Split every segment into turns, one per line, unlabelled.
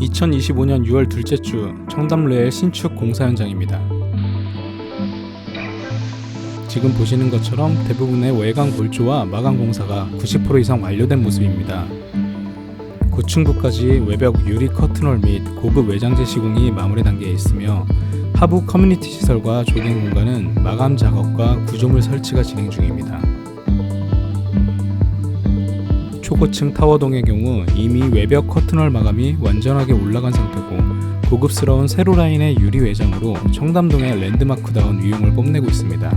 2025년 6월 둘째 주 청담레일 신축 공사 현장입니다. 지금 보시는 것처럼 대부분의 외곽 골조와 마감 공사가 90% 이상 완료된 모습입니다. 고층부까지 외벽 유리 커튼홀 및 고급 외장재 시공이 마무리 단계에 있으며 하부 커뮤니티 시설과 조경 공간은 마감 작업과 구조물 설치가 진행 중입니다. 초고층 타워동의 경우 이미 외벽 커튼홀 마감이 완전하게 올라간 상태고 고급스러운 세로 라인의 유리 외장으로 청담동의 랜드마크다운 위용을 뽐내고 있습니다.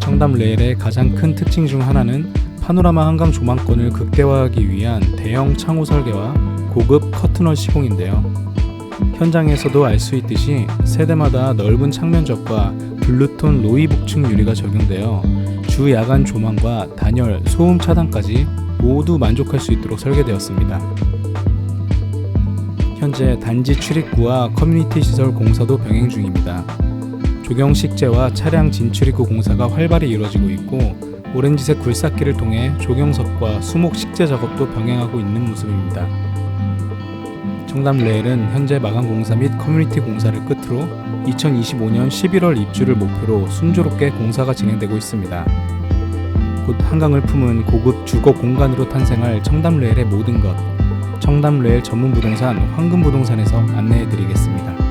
청담 레일의 가장 큰 특징 중 하나는 파노라마 한강 조망권을 극대화하기 위한 대형 창호 설계와 고급 커튼홀 시공인데요. 현장에서도 알 수 있듯이 세대마다 넓은 창면적과 블루톤 로이 복층 유리가 적용되어 주 야간 조망과 단열, 소음 차단까지 모두 만족할 수 있도록 설계되었습니다. 현재 단지 출입구와 커뮤니티 시설 공사도 병행 중입니다. 조경 식재와 차량 진출입구 공사가 활발히 이루어지고 있고 오렌지색 굴삭기를 통해 조경석과 수목 식재 작업도 병행하고 있는 모습입니다. 청담 레일은 현재 마감 공사 및 커뮤니티 공사를 끝으로 2025년 11월 입주를 목표로 순조롭게 공사가 진행되고 있습니다. 곧 한강을 품은 고급 주거 공간으로 탄생할 청담 레일의 모든 것 청담 레일 전문 부동산 황금 부동산에서 안내해 드리겠습니다.